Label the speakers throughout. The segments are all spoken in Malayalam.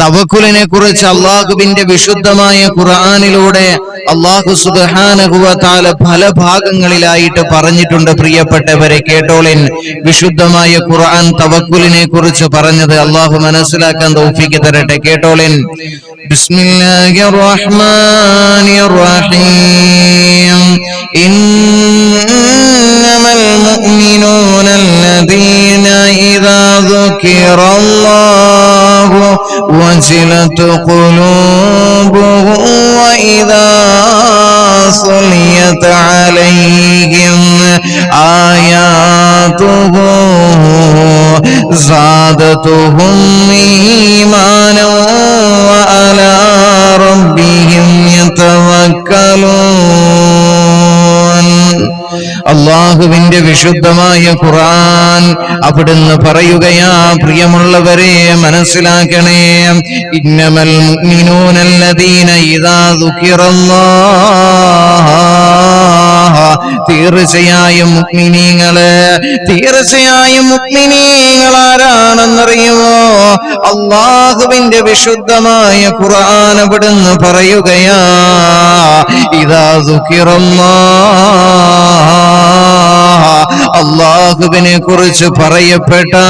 Speaker 1: തവക്കുലിനെ കുറിച്ച് അള്ളാഹുബിന്റെ വിശുദ്ധമായ ഖുർആാനിലൂടെ അള്ളാഹു സുബാനഹുവത്താല പല ഭാഗങ്ങളിലായിട്ട് പറഞ്ഞിട്ടുണ്ട്. പ്രിയപ്പെട്ടവരെ കേട്ടോളിൻ. വിശുദ്ധമായ ഖുർആൻ തവക്കുലിനെ കുറിച്ച് പറഞ്ഞത് അള്ളാഹു മനസ്സിലാക്കാൻ തോഫിക്ക് തരട്ടെ. കേട്ടോളിൻ. ഇന്നമൽ ഇദാ وجلت قلوبهم وإذا صليت عليهم آياته زادتهم إيمانا وعلى ربهم يتوكلون. അള്ളാഹുവിന്റെ വിശുദ്ധമായ ഖുറാൻ അവിടുന്ന് പറയുകയാ പ്രിയമുള്ളവരെ മനസ്സിലാക്കണേ ഇന്നമൽ മുഅ്മിനൂനല്ലദീന ഇദാ തീർച്ചയായും മുഗ്മിനീങ്ങൾ തീർച്ചയായും മുഗ്മിനീങ്ങൾ അള്ളാഹുവിന്റെ വിശുദ്ധമായ ഖുർആൻ പറയുകയാ ഇതാ ദുഃഖിറല്ലാഹ് അള്ളാഹുവിനെ കുറിച്ച് പറയപ്പെട്ടാൽ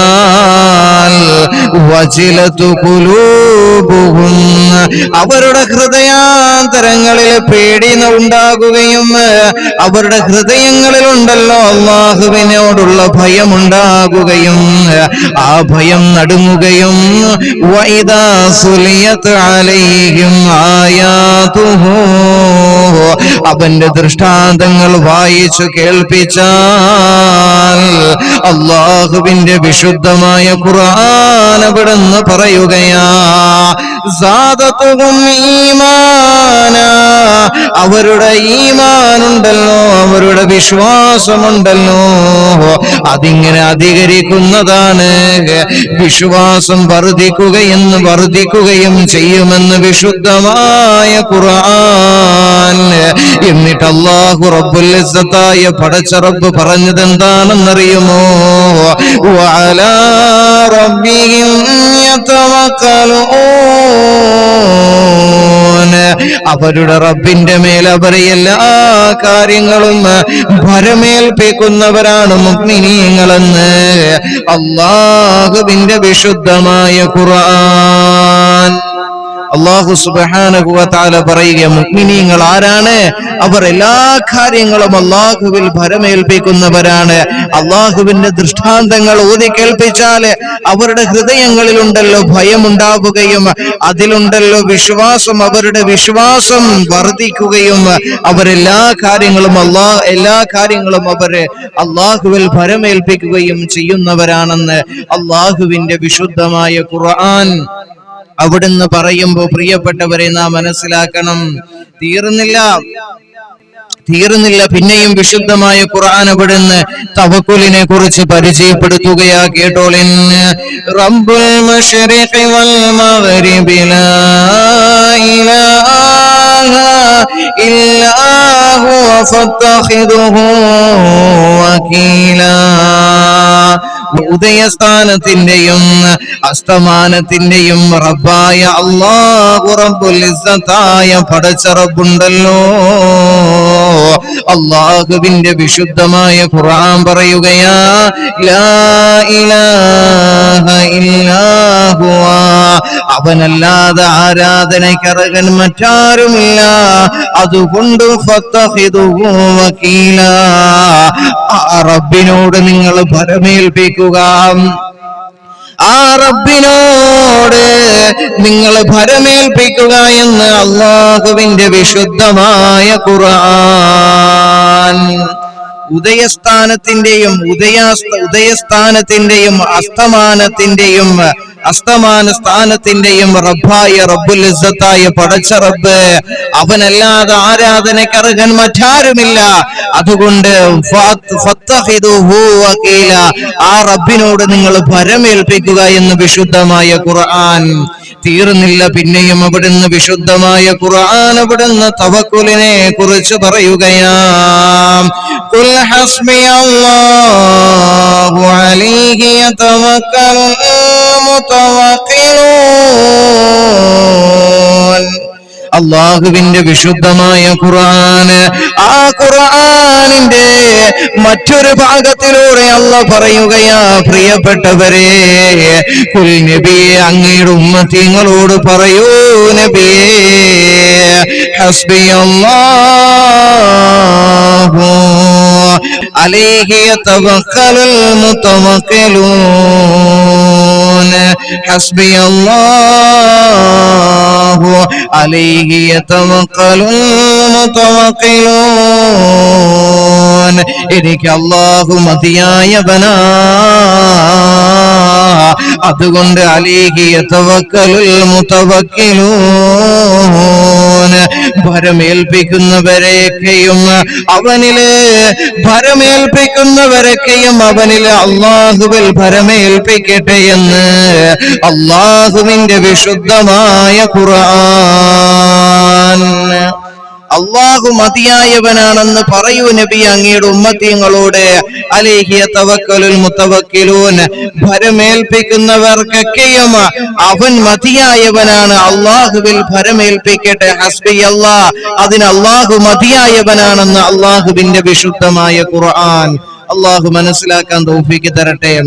Speaker 1: അവരുടെ ഹൃദയാന്തരങ്ങളിൽ പേടി ഉണ്ടാകുകയും അവരുടെ ഹൃദയങ്ങളിൽ ഉണ്ടല്ലോ അള്ളാഹുവിനോടുള്ള ഭയം ഉണ്ടാകുകയും ആ ഭയം നടുങ്ങുകയും വൈദാസുലിയും ആയാതുഹു അവന്റെ ദൃഷ്ടാന്തങ്ങൾ വായിച്ചു കേൾപ്പിച്ചാൽ അള്ളാഹുവിന്റെ വിശുദ്ധമായ ഖുർആൻ അവിടുന്ന് പറയുകയാ അവരുടെ ഈമാനുണ്ടല്ലോ അവരുടെ വിശ്വാസമുണ്ടല്ലോ. അതിങ്ങനെ അധികരിക്കുന്നതാണ്. വിശ്വാസം വർദ്ധിക്കുകയെന്ന് വർദ്ധിക്കുകയും ചെയ്യുമെന്ന് വിശുദ്ധമായ ഖുർആൻ. എന്നിട്ട് അള്ളാഹു റബ്ബുൽ പടച്ചറബ് പറഞ്ഞത് എന്താണെന്നറിയുമോ റബ്ബിഹിം യതവക്കലൂൻ അവരുടെ റബ്ബിന്റെ മേൽ അവർ എല്ലാ കാര്യങ്ങളും ഭരമേൽപ്പിക്കുന്നവരാണ് മുഗ്നിനീങ്ങളെന്ന് അള്ളാഹുവിന്റെ വിശുദ്ധമായ ഖുർആൻ. അള്ളാഹു സുബാനകുവത്താല പറയുക മുഗ്മിനീങ്ങൾ ആരാണ്? അവർ എല്ലാ കാര്യങ്ങളും അള്ളാഹുവിൽ ഭരമേൽപ്പിക്കുന്നവരാണ്. അള്ളാഹുവിന്റെ ദൃഷ്ടാന്തങ്ങൾ ഊതി കേൾപ്പിച്ചാൽ അവരുടെ ഹൃദയങ്ങളിലുണ്ടല്ലോ ഭയമുണ്ടാവുകയും അതിലുണ്ടല്ലോ വിശ്വാസം അവരുടെ വിശ്വാസം വർദ്ധിക്കുകയും അവരെല്ലാ കാര്യങ്ങളും അള്ളാ എല്ലാ കാര്യങ്ങളും അവർ അള്ളാഹുവിൽ ഭരമേൽപ്പിക്കുകയും ചെയ്യുന്നവരാണെന്ന് അള്ളാഹുവിന്റെ വിശുദ്ധമായ ഖുർആൻ അവിടുന്ന് പറയുമ്പോ പ്രിയപ്പെട്ടവരെ നാം മനസ്സിലാക്കണം. തീർന്നില്ല. തീർന്നില്ല. പിന്നെയും വിശുദ്ധമായ ഖുർആൻ അവിടുന്ന് തവക്കുലിനെ കുറിച്ച് പരിചയപ്പെടുത്തുകയാ കേട്ടോളിൻ. വൽ ഇലാഹ ഉദയസ്ഥാനത്തിന്റെയും അസ്തമാനത്തിന്റെയും റബ്ബായ അള്ളാഹു റബ്ബുൽ ഇസ്സത്തായ പടച്ച റബ്ബുണ്ടല്ലോ. അള്ളാഹുവിന്റെ വിശുദ്ധമായ ഖുർആൻ പറയുകയാ ലാ ഇലാഹ ഇല്ലാ ഹുവ അവനല്ലാതെ ആരാധനയ്ക്കറകൻ മറ്റാരുമില്ല. അതുകൊണ്ട് ആ റബ്ബിനോട് നിങ്ങൾ ഭരമേൽപ്പിക്കുക ആ റബ്ബിനോട് നിങ്ങൾ ഭരമേൽപ്പിക്കുക എന്ന് അള്ളാഹുവിന്റെ വിശുദ്ധമായ ഖുർആൻ. ഉദയസ്ഥാനത്തിന്റെയും ഉദയാസ്ത ഉദയസ്ഥാനത്തിന്റെയും അസ്തമാനത്തിന്റെയും അസ്തമാന സ്ഥാനത്തിന്റെയും റബ്ബായ റബ്ബുൽ പടച്ച റബ്ബ് അവനല്ലാതെ ആരാധനക്കർഹൻ മറ്റാരുമില്ല. അതുകൊണ്ട്. ആ റബ്ബിനോട് നിങ്ങൾ ഭരമേൽപ്പിക്കുക എന്ന് വിശുദ്ധമായ ഖുർആൻ. തീർന്നില്ല പിന്നെയും അവിടുന്ന് വിശുദ്ധമായ ഖുർആൻ അവിടുന്ന് തവക്കുലിനെ കുറിച്ച് പറയുകയാ അള്ളാഹുവിന്റെ വിശുദ്ധമായ ഖുർആന് ആ ഖുർആനിന്റെ മറ്റൊരു ഭാഗത്തിലൂടെ അല്ല പറയുകയാ പ്രിയപ്പെട്ടവരെ കുൽ നബിയെ അങ്ങയുടെ ഉമ്മത്തിങ്ങളോട് പറയൂ നബിയേ ഹസ്ബി അല്ലാഹു അലൈഹി ഹസ്ബി അല്ലാഹു അലൈഹി എനിക്ക് അല്ലാഹു മതിയായവനാ. അതുകൊണ്ട് അലീഹിയ തവക്കലുൽ മുതവക്കിലൂൻ ഭരമേൽപ്പിക്കുന്നവരെയൊക്കെയും അവനിൽ ഭരമേൽപ്പിക്കുന്നവരൊക്കെയും അവനിൽ അള്ളാഹുവിൽ ഭരമേൽപ്പിക്കട്ടെ എന്ന്. അള്ളാഹുവിന്റെ വിശുദ്ധമായ ഖുർആൻ. അള്ളാഹു മതിയായവനാണെന്ന് പറയൂ നബി അങ്ങയുടെ ഉമ്മത്തിയങ്ങളോട്. അലേഹിയ തവക്കലുൽ മുത്തവക്കിലൂൻ. ഭരമേൽപ്പിക്കുന്നവർക്കൊക്കെയും അവൻ മതിയായവനാണ്. അള്ളാഹുവിൽ ഭരമേൽപ്പിക്കട്ടെ. ഹസ്ബി അല്ലാ അതിന് അള്ളാഹു മതിയായവനാണെന്ന് അള്ളാഹുവിന്റെ വിശുദ്ധമായ ഖുർആൻ. അള്ളാഹു മനസ്സിലാക്കാൻ തോഫിക്ക് തരട്ടെ.